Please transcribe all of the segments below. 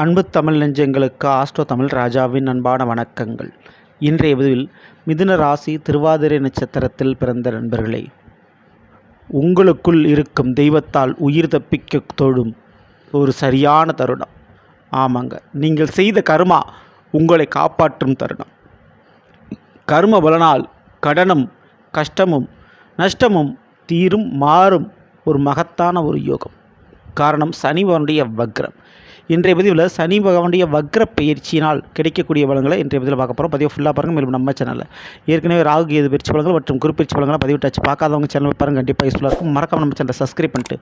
அன்பு தமிழ் நெஞ்சங்களுக்கு ஆஸ்ட்ரோ தமிழ் ராஜாவின் அன்பான வணக்கங்கள். இன்றைய பதிவில் மிதுன ராசி திருவாதிரை நட்சத்திரத்தில் பிறந்த நண்பர்களே உங்களுக்குள் இருக்கும் தெய்வத்தால் உயிர் தப்பிக்க தொழும் ஒரு சரியான தருணம். ஆமாங்க நீங்கள் செய்த கர்மா உங்களை காப்பாற்றும் தருணம். கர்ம பலனால் கடனும் கஷ்டமும் நஷ்டமும் தீரும் மாறும் ஒரு மகத்தான ஒரு யோகம். காரணம் சனிவனுடைய வக்ரம். இன்றைய பதிவில் சனி பகவானுடைய வக்ர பயிற்சியினால் கிடைக்கக்கூடிய பலங்களை இன்றைய பதிவில் பார்க்க போகிறோம் பதிவு ஃபுல்லாக பாருங்கள் மேலும் நம்ம சேனலில் ஏற்கனவே ராகு கேது பயிற்சி பலங்கள் மற்றும் குறிப்பிற்சி பலங்களை பதிவு டச் பார்க்காதவங்க சேனல் பாருங்கள் கண்டிப்பாக யூஸ்ஃபுல்லாக இருக்கும். மறக்காம நம்ம சேனலை சப்ஸ்கிரைப் பண்ணிட்டு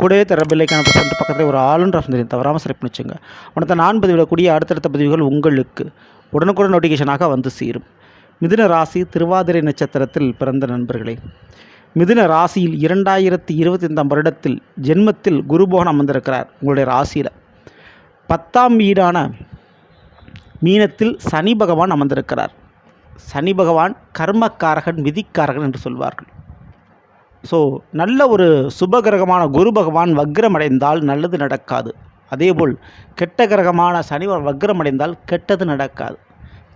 கூடவே தர பில்லைக்கான பண்ணிட்டு பக்கத்தில் ஒரு ஆளுன்ற தெரியும் தவறாமல் செலக்ட் பண்ணி வச்சுங்க. உனத்த நான் பதிவிடக்கூடிய அடுத்தடுத்த பதிவுகள் உங்களுக்கு உடனுக்குடன் நோட்டிஃபிகேஷனாக வந்து சேரும். மிதுன ராசி திருவாதிரை நட்சத்திரத்தில் பிறந்த நண்பர்களே மிதுன ராசியில் இரண்டாயிரத்தி இருபத்தி ஐந்தாம் வருடத்தில் ஜென்மத்தில் குருபோகன் அமர்ந்திருக்கிறார். உங்களுடைய ராசியில் பத்தாம் வீடான மீனத்தில் சனி பகவான் அமர்ந்திருக்கிறார். சனி பகவான் கர்மக்காரகன் விதிக்காரகன் என்று சொல்வார்கள். ஸோ நல்ல ஒரு சுபகிரகமான குரு பகவான் வக்ரமடைந்தால் நல்லது நடக்காது. அதேபோல் கெட்ட கிரகமான சனி வக்ரமடைந்தால் கெட்டது நடக்காது.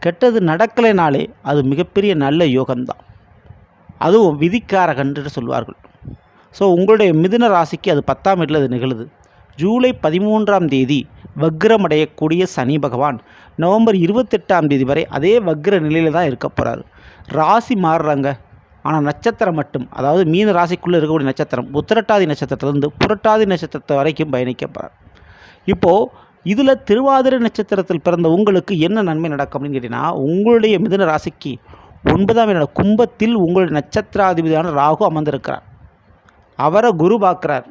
கெட்டது நடக்கலைனாலே அது மிகப்பெரிய நல்ல யோகம்தான். அதுவும் விதிக்காரகன் என்று சொல்வார்கள். ஸோ உங்களுடைய மிதுன ராசிக்கு அது பத்தாம் வீட்டில் அது நிகழுது. ஜூலை பதிமூன்றாம் தேதி வக்ரமடையக்கூடிய சனி பகவான் நவம்பர் இருபத்தெட்டாம் தேதி வரை அதே வக்ர நிலையில் தான் இருக்க போகிறார் ராசி மாறுறாங்க. ஆனால் நட்சத்திரம் மட்டும் அதாவது மீன ராசிக்குள்ளே இருக்கக்கூடிய நட்சத்திரம் உத்திரட்டாதி நட்சத்திரத்திலிருந்து புரட்டாதி நட்சத்திரத்தை வரைக்கும் பயணிக்க போகிறார் இப்போது இதில் திருவாதிரை நட்சத்திரத்தில் பிறந்த உங்களுக்கு என்ன நன்மை நடக்கும் அப்படின்னு கேட்டிங்கன்னா உங்களுடைய மிதுன ராசிக்கு ஒன்பதாம் இட கும்பத்தில் உங்களுடைய நட்சத்திராதிபதியான ராகு அமர்ந்திருக்கிறார். அவரை குரு பார்க்குறார்.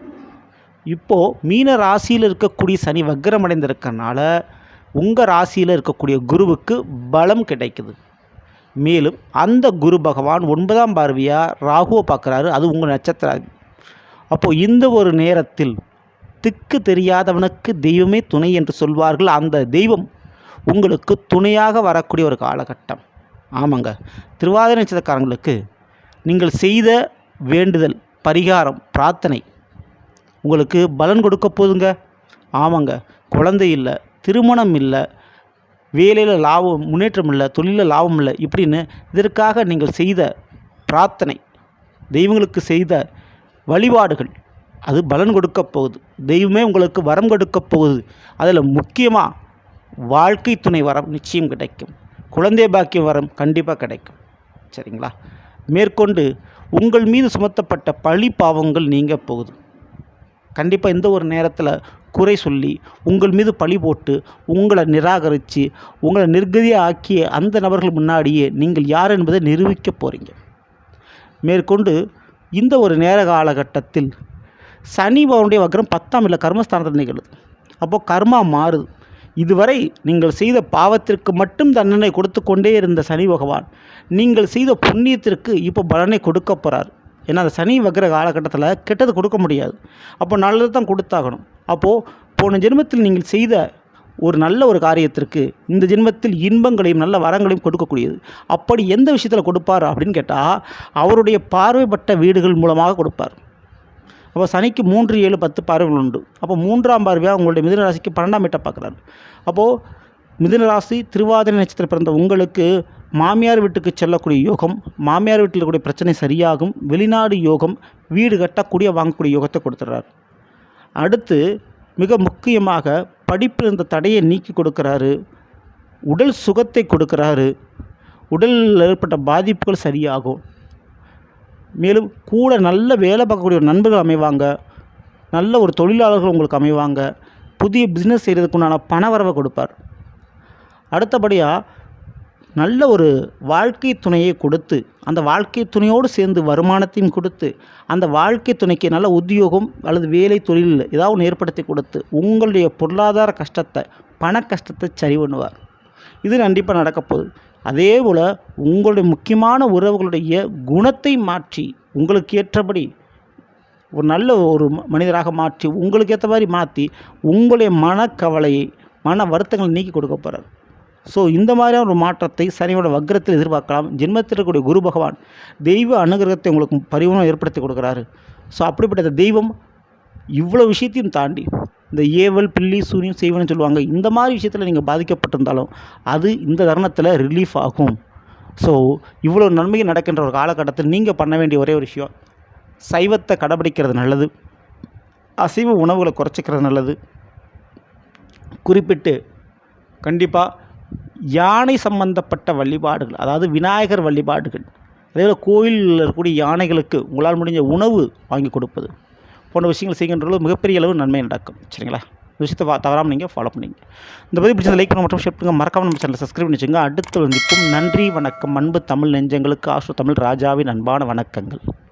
இப்போது மீன ராசியில் இருக்கக்கூடிய சனி வக்ரமடைந்திருக்கனால உங்கள் ராசியில் இருக்கக்கூடிய குருவுக்கு பலம் கிடைக்குது. மேலும் அந்த குரு பகவான் ஒன்பதாம் பார்வையாக ராகுவை பார்க்குறாரு. அது உங்கள் நட்சத்திரம். அப்போது இந்த ஒரு நேரத்தில் திக்கு தெரியாதவனுக்கு தெய்வமே துணை என்று சொல்வார்கள். அந்த தெய்வம் உங்களுக்கு துணையாக வரக்கூடிய ஒரு காலகட்டம். ஆமாங்க. திருவாதிரை நட்சத்திரக்காரங்களுக்கு நீங்கள் செய்த வேண்டுதல் பரிகாரம் பிரார்த்தனை உங்களுக்கு பலன் கொடுக்க போதுங்க. ஆமாங்க. குழந்தை இல்லை திருமணம் இல்லை வேலையில் லாபம் முன்னேற்றம் இல்லை தொழிலில் லாபம் இல்லை இப்படின்னு இதற்காக நீங்கள் செய்த பிரார்த்தனை தெய்வங்களுக்கு செய்த வழிபாடுகள் அது பலன் கொடுக்க போகுது. தெய்வமே உங்களுக்கு வரம் கொடுக்க போகுது. அதில் முக்கியமாக வாழ்க்கை துணை வரம் நிச்சயம் கிடைக்கும். குழந்தை பாக்கியம் வரம் கண்டிப்பாக கிடைக்கும். சரிங்களா? மேற்கொண்டு உங்கள் மீது சுமத்தப்பட்ட பழி பாவங்கள் நீங்க போகுது. கண்டிப்பாக இந்த ஒரு நேரத்தில் குறை சொல்லி உங்கள் மீது பழி போட்டு உங்களை நிராகரித்து உங்களை நிர்கதியாக ஆக்கிய அந்த நபர்கள் முன்னாடியே நீங்கள் யார் என்பதை நிரூபிக்க போகிறீங்க மேற்கொண்டு இந்த ஒரு நேர காலகட்டத்தில் சனி பவனுடைய வக்ரம் பத்தாம் இல்லை கர்மஸ்தானத்தில் நிகழுது. அப்போது கர்மா மாறுது. இதுவரை நீங்கள் செய்த பாவத்திற்கு மட்டும் தண்டனை கொடுத்து கொண்டே இருந்த சனி பகவான் நீங்கள் செய்த புண்ணியத்திற்கு இப்போ பலனை கொடுக்க போகிறார் ஏன்னா அந்த சனி வக்கிற காலகட்டத்தில் கெட்டது கொடுக்க முடியாது. அப்போ நல்லது தான் கொடுத்தாகணும். அப்போது போன ஜென்மத்தில் நீங்கள் செய்த ஒரு நல்ல ஒரு காரியத்திற்கு இந்த ஜென்மத்தில் இன்பங்களையும் நல்ல வரங்களையும் கொடுக்கக்கூடியது. அப்படி எந்த விஷயத்தில் கொடுப்பார் அப்படின்னு கேட்டால் அவருடைய பார்வைப்பட்ட வீடுகள் மூலமாக கொடுப்பார். அப்போ சனிக்கு மூன்று ஏழு பத்து பார்வைகள் உண்டு. அப்போ மூன்றாம் பார்வையாக உங்களுடைய மிதன ராசிக்கு பன்னெண்டாம் வீட்டை பார்க்குறாரு. அப்போது மிதன ராசி திருவாதிரை நட்சத்திரம் பிறந்த உங்களுக்கு மாமியார் வீட்டுக்கு செல்லக்கூடிய யோகம் மாமியார் வீட்டில் இருக்கக்கூடிய பிரச்சனை சரியாகும் வெளிநாடு யோகம் வீடு கட்டக்கூடிய வாங்கக்கூடிய யோகத்தை கொடுத்துட்றார். அடுத்து மிக முக்கியமாக படிப்பில் இருந்த தடையை நீக்கி கொடுக்குறாரு உடல் சுகத்தை கொடுக்குறாரு உடலில் ஏற்பட்ட பாதிப்புகள் சரியாகும். மேலும் கூட நல்ல வேலை பார்க்கக்கூடிய ஒரு நண்பர்கள் அமைவாங்க நல்ல ஒரு தொழிலாளர்கள் உங்களுக்கு அமைவாங்க புதிய பிஸ்னஸ் செய்கிறதுக்குண்டான பண வரவை கொடுப்பார். அடுத்தபடியாக நல்ல ஒரு வாழ்க்கை துணையை கொடுத்து அந்த வாழ்க்கை துணையோடு சேர்ந்து வருமானத்தையும் கொடுத்து அந்த வாழ்க்கை துணைக்கு நல்ல உத்தியோகம் அல்லது வேலை தொழில் ஏதாவது ஒன்று ஏற்படுத்தி கொடுத்து உங்களுடைய பொருளாதார கஷ்டத்தை பண கஷ்டத்தை சரி பண்ணுவார். இது கண்டிப்பாக நடக்கப்போகுது அதே போல் உங்களுடைய முக்கியமான உறவுகளுடைய குணத்தை மாற்றி உங்களுக்கு ஏற்றபடி ஒரு நல்ல ஒரு மனிதராக மாற்றி உங்களுக்கு ஏற்ற மாதிரி மாற்றி உங்களுடைய மனக்கவலையை மன வருத்தங்களை நீக்கி கொடுக்க போகிறார் ஸோ இந்த மாதிரியான ஒரு மாற்றத்தை சனியோட வக்ரத்தில் எதிர்பார்க்கலாம். ஜென்மத்தில் இருக்கக்கூடிய குரு பகவான் தெய்வ அனுகிரகத்தை உங்களுக்கு பரிவனம் ஏற்படுத்தி கொடுக்குறாரு. ஸோ அப்படிப்பட்ட தெய்வம் இவ்வளோ விஷயத்தையும் தாண்டி இந்த ஏவல் பில்லி சூரியன் செய்வன்னு சொல்லுவாங்க இந்த மாதிரி விஷயத்தில் நீங்கள் பாதிக்கப்பட்டிருந்தாலும் அது இந்த தருணத்தில் ரிலீஃப் ஆகும். ஸோ இவ்வளோ நன்மைகள் நடக்கின்ற ஒரு காலகட்டத்தில் நீங்கள் பண்ண வேண்டிய ஒரே ஒரு விஷயம் சைவத்தை கடைபிடிக்கிறது நல்லது. அசைவ உணவுகளை குறைச்சிக்கிறது நல்லது. குறிப்பிட்டு கண்டிப்பாக யானை சம்பந்தப்பட்ட வழிபாடுகள் அதாவது விநாயகர் வழிபாடுகள். அதேபோல் கோயிலில் இருக்கக்கூடிய யானைகளுக்கு உங்களால் முடிஞ்ச உணவு வாங்கி கொடுப்பது. போன்ற விஷயங்கள் செய்கின்றது மிகப்பெரிய அளவு நன்மை நடக்கும். சரிங்களா? இந்த விஷயத்தை பா- தவறாமல் நீங்கள் ஃபாலோ பண்ணிங்க. இந்த பதிவு பிடிச்சதை லைக் பண்ண மற்றும் ஷேர் பண்ணுங்க. மறக்காமல் நம்ம சேனல் சப்ஸ்கிரைப் பண்ணி வச்சுங்க. அடுத்து நன்றி வணக்கம் அன்பு தமிழ் நெஞ்சங்களுக்கு ஆசோ தமிழ் ராஜாவின் அன்பான வணக்கங்கள்.